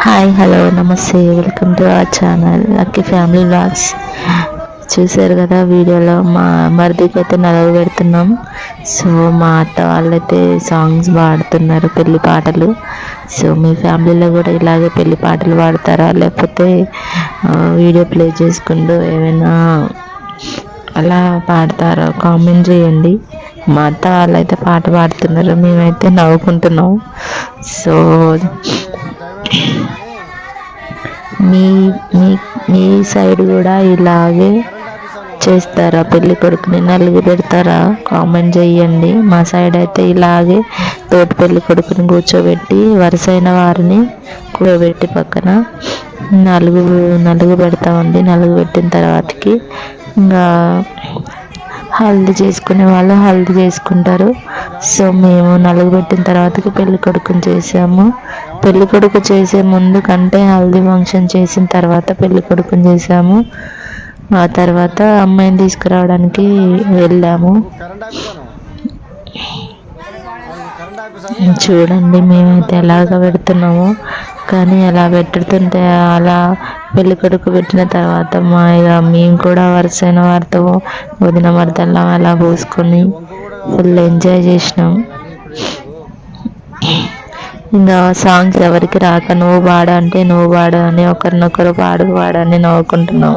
Hi hello నమస్తే welcome to our channel lucky family blogs చూసారు కదా వీడియోలో. మా మరిదికి అయితే నలుగు పెడుతున్నాం. సో మా అత్త వాళ్ళైతే సాంగ్స్ పాడుతున్నారు పెళ్ళి పాటలు. సో మీ ఫ్యామిలీలో కూడా ఇలాగే పెళ్ళి పాటలు పాడతారా? లేకపోతే వీడియో ప్లే చేసుకుంటూ ఏమైనా అలా పాడతారా? కామెంట్ చేయండి. మా అత్త వాళ్ళైతే పాట పాడుతున్నారు. మేమైతే నవ్వుకుంటున్నాం. సో మీ మీ మీ సైడ్ కూడా ఇలాగే చేస్తారా? పెళ్ళి కొడుకుని నలుగు పెడతారా? కామెంట్ చేయండి. మా సైడ్ అయితే ఇలాగే తోటి పెళ్ళి కొడుకుని కూర్చోబెట్టి వరుసైన వారిని కూడబెట్టి పక్కన నలుగు నలుగు పెడతామండి. నలుగు పెట్టిన తర్వాతకి ఇంకా హల్దీ చేసుకునే వాళ్ళు హల్దీ చేసుకుంటారు. సో మేము నలుగు పెట్టిన తర్వాతకి పెళ్ళి కొడుకుని చేసాము పెళ్ళి కొడుకు చేసే ముందు కంటే హల్దీ ఫంక్షన్ చేసిన తర్వాత పెళ్ళి కొడుకుని చేసాము ఆ తర్వాత అమ్మాయిని తీసుకురావడానికి వెళ్ళాము. చూడండి మేమైతే ఎలాగ పెడుతున్నాము. కానీ అలా పెట్టుతుంటే అలా పెళ్ళి కొడుకు పెట్టిన తర్వాత మా ఇక మేము కూడా వరుసైన వారితో వదిన మరదల్లం అలా పోసుకొని ఫుల్ ఎంజాయ్ చేసినాం. ఇంకా సాంగ్స్ ఎవరికి రాక నువ్వు పాడు అంటే నువ్వు పాడు అని ఒకరినొకరు పాడు పాడని నవ్వుకుంటున్నాం.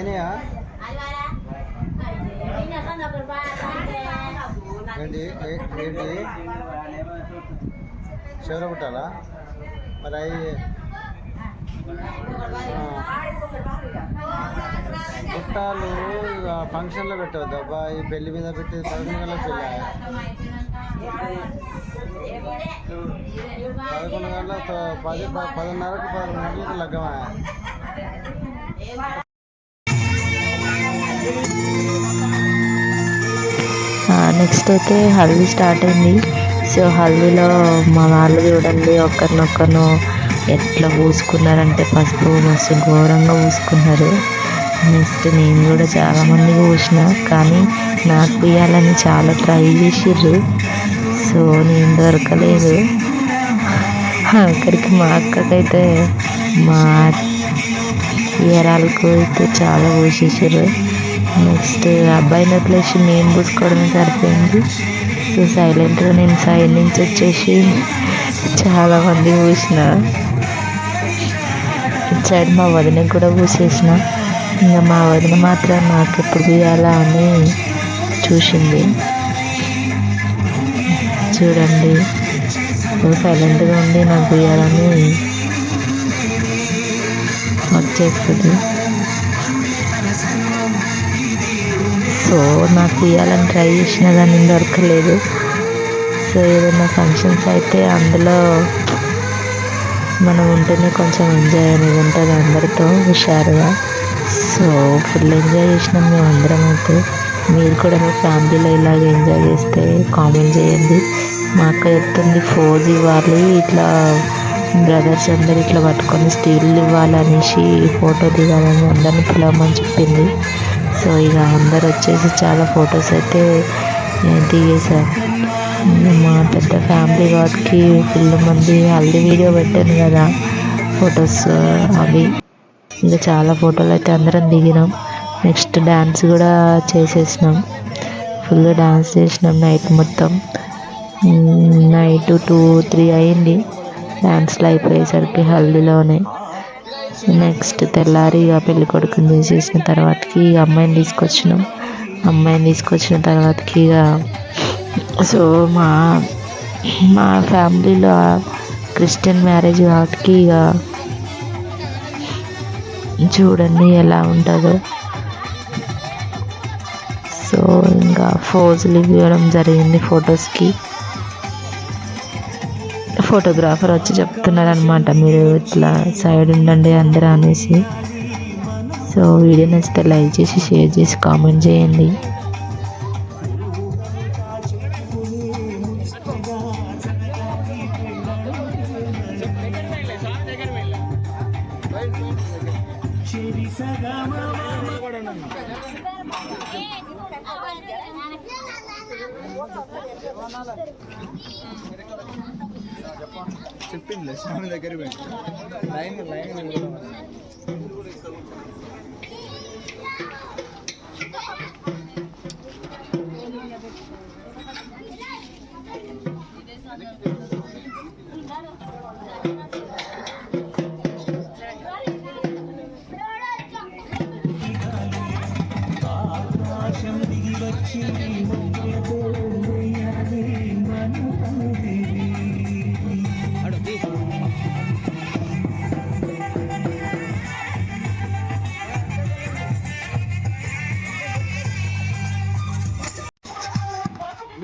అయినాయా? ఏంటి? ఏంటి? చివర పెట్టాలా? మరి అవి గుట్టాలు ఫంక్షన్లో పెట్టవద్దు. అబ్బా ఈ పెళ్ళి మీద పెట్టి పదకొండు గంటల పెళ్ళి? పదకొండు గంటల పది పదిన్నరకు పదకొండు గంటలకు లగ్గమా? నెక్స్ట్ అయితే హల్దీ స్టార్ట్ అయింది. సో హల్దీలో మా వాళ్ళు చూడండి ఒకరినొకరు ఎట్లా పూసుకున్నారంటే పసుపు మస్తు ఘోరంగా పూసుకున్నారు. నెక్స్ట్ నేను కూడా చాలామంది పూసిన కానీ నాకు పూయాలని చాలా ట్రై చేసిర్రు. సో నేను దొరకలేదు. అక్కడికి మా అక్కకైతే మా ఇయరాలకు అయితే చాలా పోసేసారు నెక్స్ట్ అబ్బాయి వదిలేసి నేను పూసుకోవడమే సరిపోయింది. సో సైలెంట్గా నేను సైడ్ నుంచి వచ్చేసి చాలామంది పూసిన ఇటు సైడ్ మా వదినకి కూడా పూసేసిన ఇంకా మా వదిన మాత్రం నాకు ఎప్పుడు పూయాలా అని చూసింది. చూడండి. సైలెంట్గా ఉండి నాకు పూయాలని చేస్తుంది సో నాకు ఇవ్వాలని ట్రై చేసిన కానీ దొరకలేదు. సో ఏదైనా ఫంక్షన్స్ అయితే అందులో మనం ఉంటేనే కొంచెం ఎంజాయ్ అనేది ఉంటుంది అందరితో హుషారుగా. సో ఫుల్ ఎంజాయ్ చేసినాం మేము అందరం అయితే. మీరు కూడా మీ ఫ్యామిలీలో ఇలాగ ఎంజాయ్ చేస్తే కామెంట్ చేయండి. మా అక్క చెప్తుంది ఫోజ్ ఇవ్వాలి ఇట్లా బ్రదర్స్ అందరు ఇట్లా పట్టుకొని స్టీల్ ఇవ్వాలనేసి ఫోటో దిగాలని అందరిని పిలవమని చెప్పింది. సో ఇక అందరు వచ్చేసి చాలా ఫొటోస్ అయితే దిగేశారు. మా పెద్ద ఫ్యామిలీ వాటికి ఫుల్ మంది హల్దీ వీడియో పెట్టాను కదా ఫొటోస్ అవి. ఇంకా చాలా ఫోటోలు అయితే అందరం దిగినాం. నెక్స్ట్ డ్యాన్స్ కూడా చేసేసినాం. ఫుల్ డ్యాన్స్ చేసినాం నైట్ మొత్తం. నైట్ టూ త్రీ అయింది. డ్యాన్స్లో అయిపోయేసరికి హల్దీలోనే. నెక్స్ట్ తెల్లారి ఇక పెళ్ళి కొడుకుని తీసేసిన తర్వాతకి ఇక అమ్మాయిని తీసుకొచ్చినాం. అమ్మాయిని తీసుకొచ్చిన తర్వాతకి ఇక సో మా మా ఫ్యామిలీలో క్రిస్టియన్ మ్యారేజ్ కాబట్టి ఇక చూడండి ఎలా ఉంటుందో. సో ఇంకా ఫోజులు ఇవ్వడం జరిగింది ఫొటోస్కి. ఫోటోగ్రాఫర్ వచ్చి చెప్తున్నారు అనమాట మీరు ఇట్లా సైడ్ ఉండండి అందరూ అనేసి. సో వీడియో నచ్చితే లైక్ చేసి షేర్ చేసి కామెంట్ చేయండి. చెప్పింది స్వామి దగ్గర పోయింది. లైన్ లైన్ ఆకాశం దిగి వచ్చి ముందు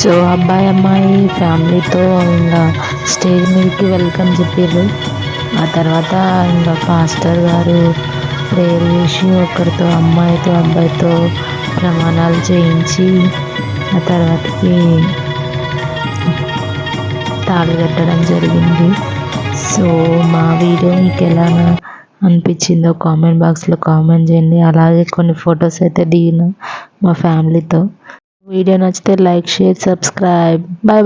సో అబ్బాయి అమ్మాయి ఫ్యామిలీతో ఇంకా స్టేజ్ మీదకి వెల్కమ్ చెప్పారు ఆ తర్వాత ఇంకా పాస్టర్ గారు ప్రేయర్ చేసి ఒకరితో అమ్మాయితో అబ్బాయితో ప్రమాణాలు చేయించి ఆ తర్వాతకి తాళి కట్టడం జరిగింది. సో మా వీడియో మీకు ఎలా అనిపించిందో కామెంట్ బాక్స్లో కామెంట్ చేయండి. అలాగే కొన్ని ఫొటోస్ అయితే దిగిన మా ఫ్యామిలీతో. వీడియో నచ్చితే లైక్ షేర్ సబ్స్క్రైబ్. బాయ్